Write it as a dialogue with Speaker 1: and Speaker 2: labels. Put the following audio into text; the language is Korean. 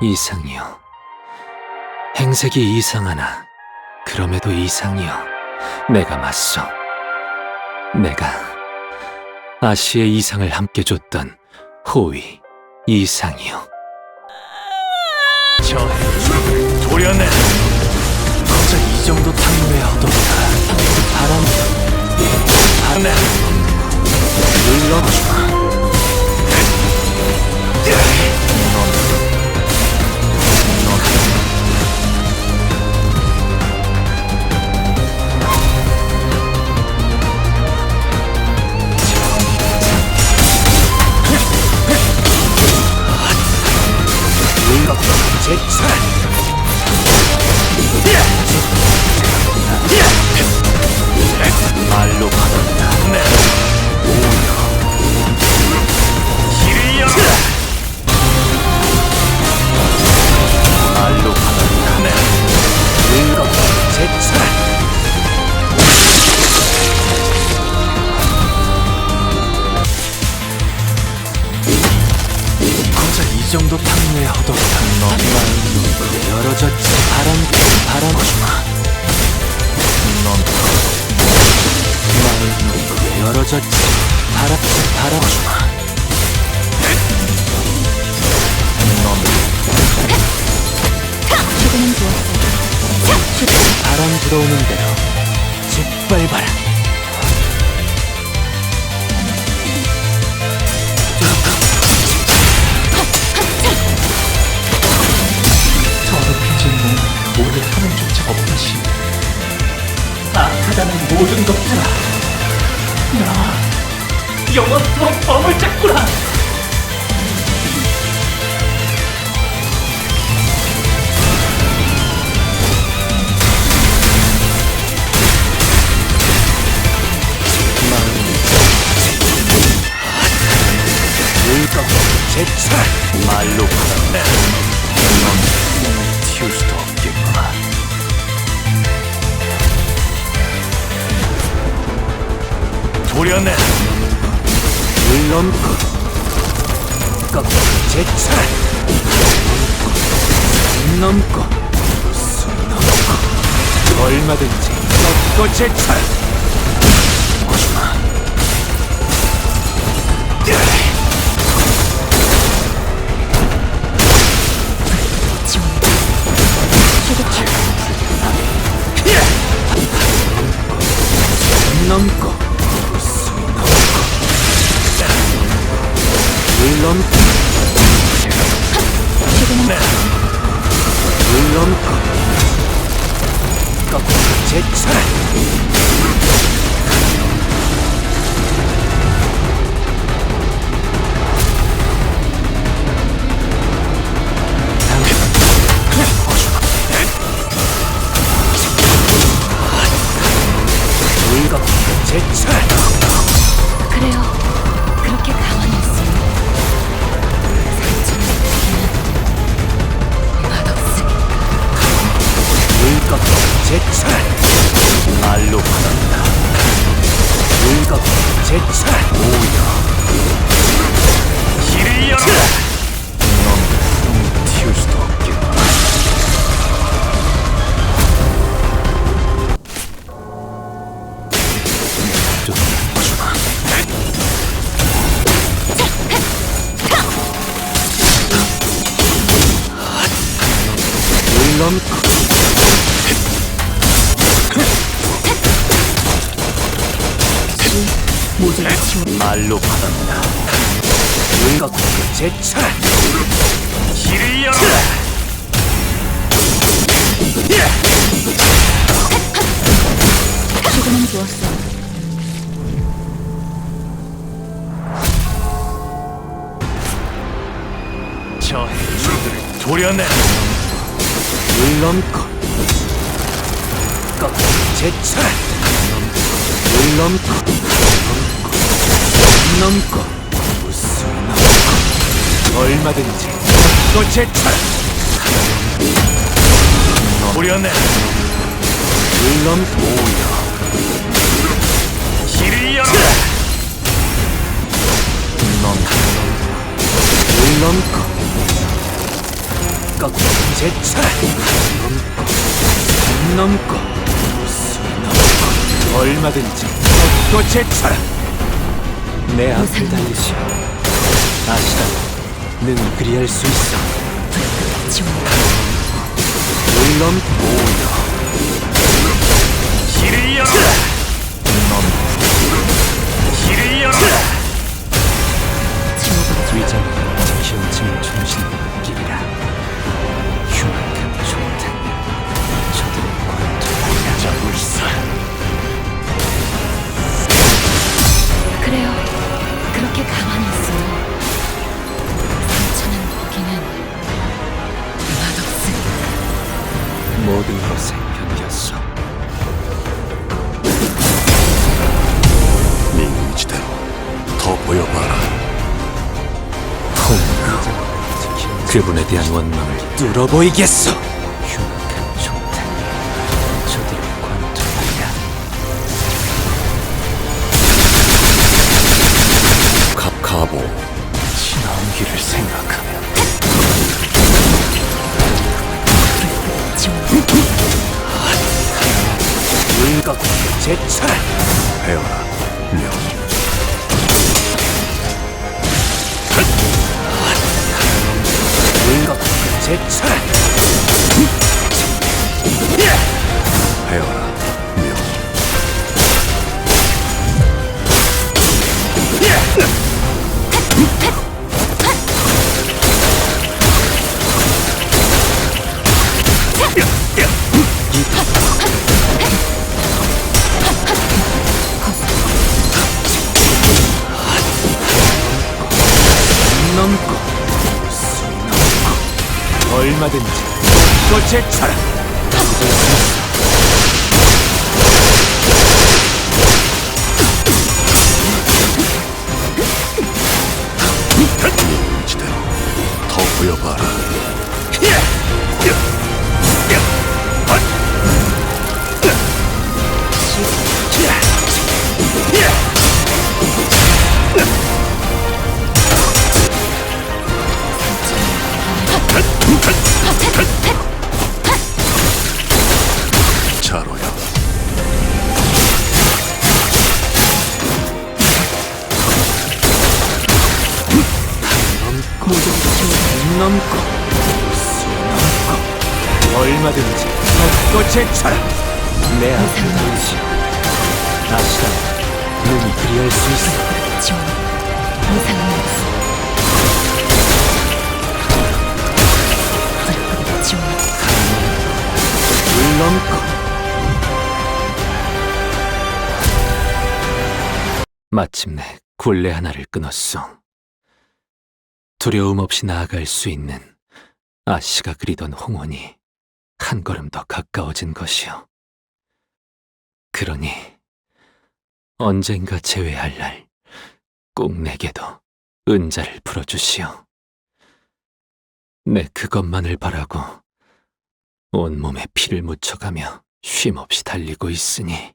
Speaker 1: 이상이여. 행색이 이상하나 그럼에도 이상이여. 내가 맞서. 내가 아시의 이상을 함께 줬던 호위 이상이여.
Speaker 2: 저 도려내
Speaker 1: 거저 이 정도 탕후에 얻어보다 바람
Speaker 2: 하네
Speaker 1: 눌러주마. 마음도 열어졌지. 바람 바람 주마.
Speaker 3: 조금은 좋았어.
Speaker 1: 바람 들어오는 대로 짓밟아라.
Speaker 4: 영원토록 범을
Speaker 1: 물감 제차 말로 받았네. 넌 튀울 수도 없겠구나.
Speaker 2: 도려 내
Speaker 1: 물넘고 꺾고 제차 넘고 숨 넘고 얼마든지 꺾고 제차 오지마 제차
Speaker 3: 그래요. 그렇게 가만히
Speaker 1: 제차 말로 받았다. 물 꺾고 제차 오야.
Speaker 2: 길을 열어
Speaker 1: 넌 튀울 수도 물 말로 받았다. 물 꺾고 제차
Speaker 2: 길을 열어
Speaker 3: 조금은 좋았어.
Speaker 2: 저 해주들을 도려내.
Speaker 1: 물 넘고 꺾고 제차 물 넘고 넘고 넘고 무슨 넘고 얼마든지 꺾고 제차
Speaker 2: 도려내
Speaker 1: 물 넘고 오야
Speaker 2: 길을 열어.
Speaker 1: 넌물 넘고 꺾고 제쳐라 넘고 넘고 수 넘고 얼마든지 꺾고 제쳐라 내 앞을 달리시오. 아시다 는 그리할 수 있어.
Speaker 3: 지원
Speaker 1: 물 넘고 오여
Speaker 2: 길을 열어라 길을
Speaker 3: 지워버려
Speaker 1: 위장은 지키운 짐을 충신 그분에 대한 원망을 뚫어보이겠어 흉악한 총탄 지나온 길을 생각하면 제쳐라
Speaker 2: 배워라
Speaker 1: 제쳐 얼마든지 제쳐라
Speaker 2: 의지대로 더 보여봐라
Speaker 1: 제쳐라 내 앞을 달리시오 아시다. 눈이 그리할 수 있어.
Speaker 3: 지원 이상은 없어 지원.
Speaker 1: 물 넘고. 마침내 굴레 하나를 끊었어 두려움 없이 나아갈 수 있는 아씨가 그리던 홍원이 한 걸음 더 가까워진 것이요. 그러니 언젠가 재회할 날 꼭 내게도 은자를 풀어주시오. 내 그것만을 바라고 온몸에 피를 묻혀가며 쉼없이 달리고 있으니